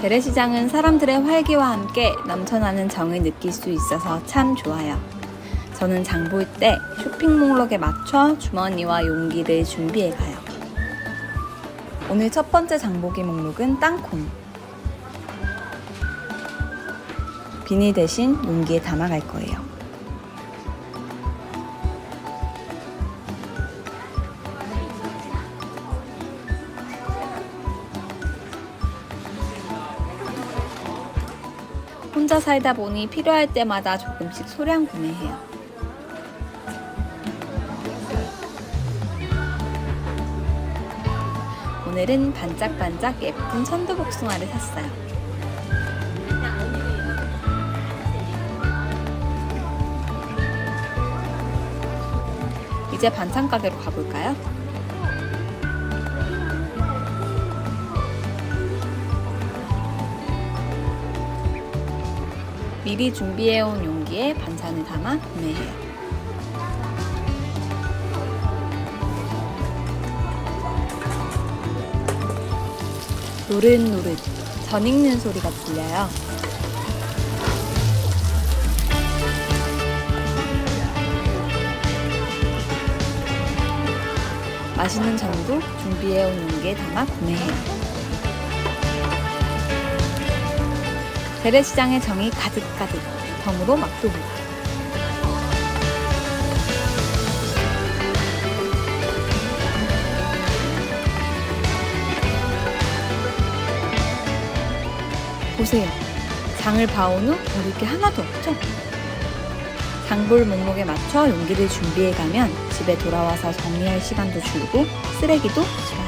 재래시장은 사람들의 활기와 함께 넘쳐나는 정을 느낄 수 있어서 참 좋아요. 저는 장 볼 때 쇼핑 목록에 맞춰 주머니와 용기를 준비해 가요. 오늘 첫 번째 장보기 목록은 땅콩. 비닐 대신 용기에 담아갈 거예요. 혼자 살다 보니 필요할 때마다 조금씩 소량 구매해요. 오늘은 반짝반짝 예쁜 천도복숭아를 샀어요. 이제 반찬 가게로 가볼까요? 미리 준비해온 용기에 반찬을 담아 구매해요. 노릇노릇 전 익는 소리가 들려요. 맛있는 전도 준비해온 용기에 담아 구매해요. 재래시장의 정이 가득가득 덤으로 맛도보다 보세요. 장을 봐온 후 버릴 게 하나도 없죠? 장볼 목록에 맞춰 용기를 준비해 가면 집에 돌아와서 정리할 시간도 줄고 쓰레기도 줄어요.